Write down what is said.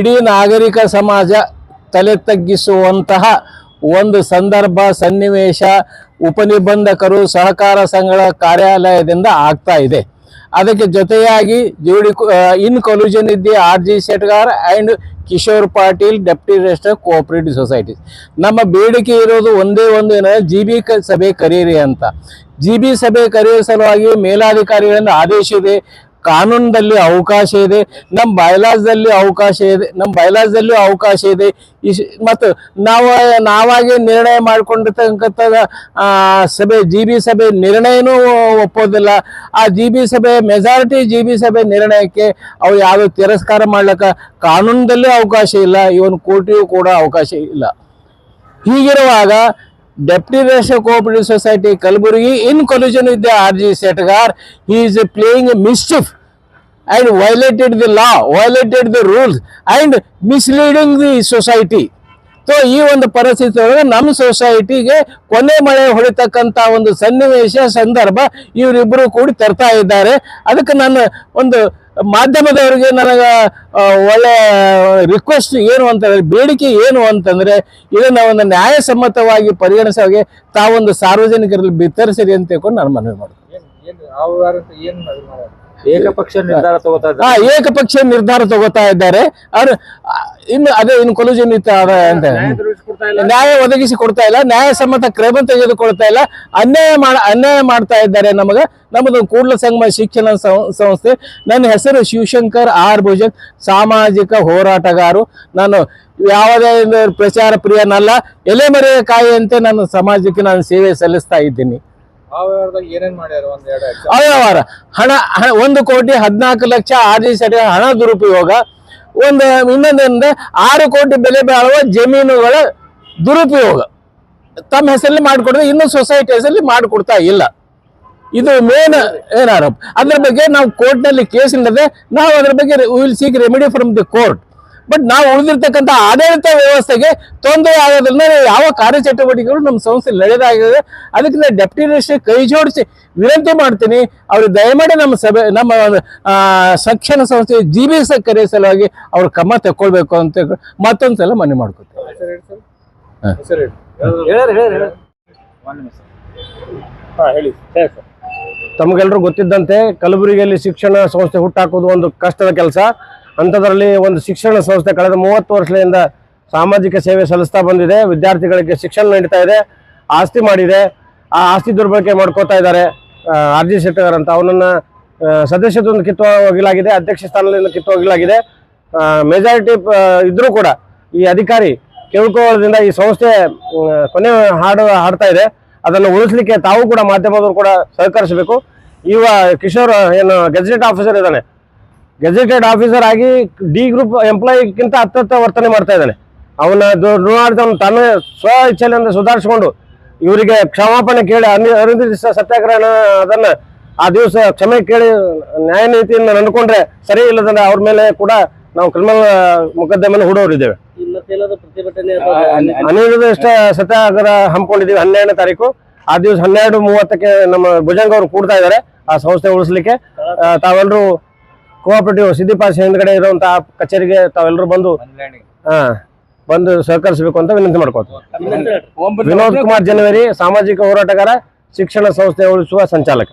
ಇಡೀ ನಾಗರಿಕ ಸಮಾಜ ತಲೆ ತಗ್ಗಿಸುವಂತಹ ಒಂದು ಸಂದರ್ಭ, ಸನ್ನಿವೇಶ, ಉಪನಿಬಂಧಕರು, ಸಹಕಾರ ಸಂಘಗಳ ಕಾರ್ಯಾಲಯದಿಂದ ಆಗ್ತಾ ಇದೆ. ಅದಕ್ಕೆ ಜೊತೆಯಾಗಿ ಜೋಡಿ ಇನ್ ಕೊಲ್ಯೂಷನ್ ಇದ್ದಿ R G Shetgar and Kishor Patil, deputy register cooperative societies ನಮ್ಮ ಬೇಡಿಕೆ ಇರೋದು ಒಂದೇ ಒಂದು ಏನಂದರೆ ಜಿ ಬಿ ಸಭೆ ಕರೀರಿ ಅಂತ. ಜಿ ಬಿ ಸಭೆ ಕರೆಯುವ ಸಲುವಾಗಿ ಮೇಲಾಧಿಕಾರಿಗಳಿಂದ ಆದೇಶ ಇದೆ. ಕಾನೂನದಲ್ಲಿ ಅವಕಾಶ ಇದೆ ನಮ್ಮ ಬಯಲಾಜ್ದಲ್ಲಿ ಅವಕಾಶ ಇದೆ ನಮ್ಮ ಬಯಲಾಜ್ದಲ್ಲೂ ಅವಕಾಶ ಇದೆ. ಇಶ್ ಮತ್ತು ನಾವು, ನಾವಾಗಿ ನಿರ್ಣಯ ಮಾಡಿಕೊಂಡಿರ್ತಕ್ಕಂಥ ಸಭೆ, ಜಿ ಬಿ ಸಭೆ ನಿರ್ಣಯನೂ ಒಪ್ಪೋದಿಲ್ಲ. ಆ ಜಿ ಬಿ ಸಭೆ ಮೆಜಾರಿಟಿ ಜಿ ಬಿ ಸಭೆ ನಿರ್ಣಯಕ್ಕೆ ಅವು ಯಾವುದು ತಿರಸ್ಕಾರ ಮಾಡ್ಲಿಕ್ಕೆ ಕಾನೂನದಲ್ಲೂ ಅವಕಾಶ ಇಲ್ಲ ಇವನ್ ಕೋರ್ಟಿಗೂ ಕೂಡ ಅವಕಾಶ ಇಲ್ಲ. ಹೀಗಿರುವಾಗ deputy ration cooperative society Kalaburagi in collusion with the R G ಸೆಟ್ಗಾರ್ he is playing mischief and violated the law, violated the rules and misleading the society. So ಈ ಒಂದು ಪರಿಸ್ಥಿತಿ ಒಳಗೆ ನಮ್ಮ ಸೊಸೈಟಿಗೆ ಕೊನೆ ಮಳೆ ಹೊಡಿತಕ್ಕಂಥ ಒಂದು ಸನ್ನಿವೇಶ ಸಂದರ್ಭ ಇವರಿಬ್ಬರು ಕೂಡಿ ತರ್ತಾ ಇದ್ದಾರೆ ಅದಕ್ಕೆ ನಾನು ಒಂದು ಮಾಧ್ಯಮದವರಿಗೆ ನನಗೆ ಒಳ್ಳೆ ರಿಕ್ವೆಸ್ಟ್ ಏನು ಅಂತಂದ್ರೆ ಬೇಡಿಕೆ ಏನು ಅಂತಂದ್ರೆ ಇದನ್ನ ಒಂದು ನ್ಯಾಯಸಮ್ಮತವಾಗಿ ಪರಿಗಣಿಸೋಕೆ ತಾವೊಂದು ಸಾರ್ವಜನಿಕರಲ್ಲಿ ಬಿತ್ತರಿಸಿರಿ ಅಂತ ತಿಳ್ಕೊಂಡು ನಾನು ಮನವಿ ಮಾಡ್ತೀನಿ? ಏಕಪಕ್ಷ ನಿರ್ಧಾರ ತಗೋತಾ ಏಕಪಕ್ಷ ನಿರ್ಧಾರ ತಗೋತಾ ಇದ್ದಾರೆ. ಅವ್ರು ಇನ್ನು ಅದೇ ಇನ್ನು ಕೊಲೂಜನ್ ಇತ್ತು ಅಂತ ನ್ಯಾಯ ಒದಗಿಸಿ ಕೊಡ್ತಾ ಇಲ್ಲ ನ್ಯಾಯಸಮ್ಮತ ಕ್ರಮ ತೆಗೆದುಕೊಳ್ತಾ ಇಲ್ಲ ಅನ್ಯಾಯ ಮಾಡ ಅನ್ಯಾಯ ಮಾಡ್ತಾ ಇದ್ದಾರೆ ನಮಗ. ನಮ್ಮದು ಕೂಡಲ ಸಂಗಮ ಶಿಕ್ಷಣ ಸಂಸ್ಥೆ. ನನ್ನ ಹೆಸರು ಶಿವಶಂಕರ್ ಆರ್ ಭುಜನ್ ಸಾಮಾಜಿಕ ಹೋರಾಟಗಾರು. ನಾನು ಯಾವುದೇ ಪ್ರಚಾರ ಪ್ರಿಯನಲ್ಲ ಎಲೆ ಮರೆಯ ಕಾಯಿಯಂತೆ ನಾನು ಸಮಾಜಕ್ಕೆ ನಾನು ಸೇವೆ ಸಲ್ಲಿಸ್ತಾ ಇದ್ದೀನಿ. ಅವ್ಯವಹಾರ. ಹಣ ಹಣ ಒಂದು ಕೋಟಿ ಹದಿನಾಲ್ಕು ಲಕ್ಷ ಆರ್ ಸರಿ ಹಣ ದುರುಪಯೋಗ. ಒಂದು ಇನ್ನೊಂದಂದ್ರೆ ಆರು ಕೋಟಿ ಬೆಲೆ ಬಾಳುವ ಜಮೀನುಗಳ ದುರುಪಯೋಗ. ತಮ್ಮ ಹೆಸರಲ್ಲಿ ಮಾಡಿಕೊಡ್ರೆ ಇನ್ನೂ ಸೊಸೈಟಿ ಹೆಸರಲ್ಲಿ ಮಾಡಿಕೊಡ್ತಾ ಇಲ್ಲ. ಇದು ಮೇನ್ ಏನ್ ಆರೋಪ ಅದ್ರ ಬಗ್ಗೆ ನಾವು ಕೋರ್ಟ್ನಲ್ಲಿ ಕೇಸ್ ಇಲ್ಲದೆ ನಾವು ಅದ್ರ ಬಗ್ಗೆ will seek remedy from the court but ನಾವು ಉಳಿದಿರ್ತಕ್ಕಂಥ ಆಡಳಿತ ವ್ಯವಸ್ಥೆಗೆ ತೊಂದರೆ ಆಗೋದ್ರಿಂದ ಯಾವ ಕಾರ್ಯಚಟುವಟಿಕೆಗಳು ನಮ್ಮ ಸಂಸ್ಥೆ ನಡೆದಾಗಿದೆ ಅದಕ್ಕೆ ನಾನು ಡೆಪ್ಟಿ ಮಿನಿಸ್ಟರ್ ಕೈ ಜೋಡಿಸಿ ವಿನಂತಿ ಮಾಡ್ತೀನಿ, ಅವರು ದಯಮಾಡಿ ನಮ್ಮ ಸಭೆ, ನಮ್ಮ ಶಿಕ್ಷಣ ಸಂಸ್ಥೆ ಜಿ ಬಿ ಎಸ್ ಸಲುವಾಗಿ ಅವ್ರ ಕ್ರಮ ತಗೊಳ್ಬೇಕು ಅಂತ ಹೇಳಿ ಮತ್ತೊಂದು ಸಲ ಮನವಿ ಮಾಡ್ಕೊತೀವಿ ಹೆಸರು ಹೇಳಿ. ಸರ್ ಹಾ. ಹೆಸರು ಹೇಳಿ ನಿಮಿಷ. ಹಾ ಹೇಳಿ. ಹೇಳಿ ಸರ್. ತಮಗೆಲ್ಲರೂ ಗೊತ್ತಿದ್ದಂತೆ ಕಲಬುರಗಿಯಲ್ಲಿ ಶಿಕ್ಷಣ ಸಂಸ್ಥೆ ಹುಟ್ಟಾಕೋದು ಒಂದು ಕಷ್ಟದ ಕೆಲಸ. ಅಂಥದ್ರಲ್ಲಿ ಒಂದು ಶಿಕ್ಷಣ ಸಂಸ್ಥೆ ಕಳೆದ ಮೂವತ್ತು ವರ್ಷದಿಂದ ಸಾಮಾಜಿಕ ಸೇವೆ ಸಲ್ಲಿಸ್ತಾ ಬಂದಿದೆ. ವಿದ್ಯಾರ್ಥಿಗಳಿಗೆ ಶಿಕ್ಷಣ ನೀಡ್ತಾ ಇದೆ ಆಸ್ತಿ ಮಾಡಿದೆ. ಆ ಆಸ್ತಿ ದುರ್ಬಳಕೆ ಮಾಡ್ಕೋತಾ ಇದ್ದಾರೆ. ಆರ್ ಜಿ ಶೆಟ್ಟರ್ ಅಂತ ಅವನನ್ನ ಸದಸ್ಯತ್ವದಿಂದ ಕಿತ್ತು ಹೋಗಲಾಗಿದೆ ಅಧ್ಯಕ್ಷ ಸ್ಥಾನದಿಂದ ಕಿತ್ತು ಹೋಗಲಾಗಿದೆ. ಮೆಜಾರಿಟಿ ಇದ್ರೂ ಕೂಡ ಈ ಅಧಿಕಾರಿ ಕೇಳ್ಕೊಳ್ಳೋದ್ರಿಂದ ಈ ಸಂಸ್ಥೆ ಕೊನೆ ಹಾಡು ಹಾಡ್ತಾ ಇದೆ. ಅದನ್ನು ಉಳಿಸ್ಲಿಕ್ಕೆ ತಾವು ಕೂಡ ಮಾಧ್ಯಮದವರು ಕೂಡ ಸಹಕರಿಸಬೇಕು. ಇವ ಕಿಶೋರ್, ಏನು ಗೆಜೆಟ್ ಆಫೀಸರ್ ಇದ್ದಾನೆ. ಗೆಜೆಟೆಡ್ ಆಫೀಸರ್ ಆಗಿ ಡಿ ಗ್ರೂಪ್ ಎಂಪ್ಲಾಯಿಗಿಂತ ಹತ್ತತ್ತ ವರ್ತನೆ ಮಾಡ್ತಾ ಇದ್ದಾನೆ. ಅವನ ದುರ್ನಾಡಿದವನು ತನ್ನ ಸ್ವ ಇಚ್ಛೆಯಿಂದ ಸುಧಾರಿಸಿಕೊಂಡು ಇವರಿಗೆ ಕ್ಷಮಾಪಣೆ ಕೇಳಿ ಅನಿ- ಅನಿರ್ದಿಷ್ಟ ಸತ್ಯಾಗ್ರಹ ಅದನ್ನ ಆ ದಿವಸ ಕ್ಷಮೆ ಕೇಳಿ ನ್ಯಾಯ ನೀತಿಯಿಂದ ನಡ್ಕೊಂಡ್ರೆ ಸರಿ ಇಲ್ಲದಂದ್ರೆ ಅವ್ರ ಮೇಲೆ ಕೂಡ ನಾವು ಕ್ರಿಮಿನಲ್ ಮೊಕದ್ದಮೆಯನ್ನು ಹೂಡೋರಿದ್ದೇವೆ. ಅನಿರ್ದಿಷ್ಟ ಸತ್ಯಾಗ್ರಹ ಹಮ್ಮಿಕೊಂಡಿದ್ದೀವಿ. ಹನ್ನೆರಡನೇ ತಾರೀಕು. ಆ ದಿವಸ ಹನ್ನೆರಡು ಮೂವತ್ತಕ್ಕೆ ನಮ್ಮ ಭುಜಂಗ ಅವರು ಕೂಡ್ತಾ ಇದ್ದಾರೆ. ಆ ಸಂಸ್ಥೆ ಉಳಿಸ್ಲಿಕ್ಕೆ. ತಾವೆಲ್ಲರೂ ಕೋಆಪರೇಟಿವ್ ಸಿದ್ದಿಪಾಸ್ ಹಿಂದ್ಗಡೆ ಇರುವಂತಹ ಕಚೇರಿಗೆ ತಾವೆಲ್ಲರೂ ಬಂದು ಹಾ ಬಂದು ಸಹಕರಿಸಬೇಕು ಅಂತ ವಿನಂತಿ ಮಾಡ್ಕೋತೀವಿ ವಿನೋದ್ ಕುಮಾರ್ ಜನವರಿ ಸಾಮಾಜಿಕ ಹೋರಾಟಗಾರ ಶಿಕ್ಷಣ ಸಂಸ್ಥೆ ಉಳಿಸುವ ಸಂಚಾಲಕ.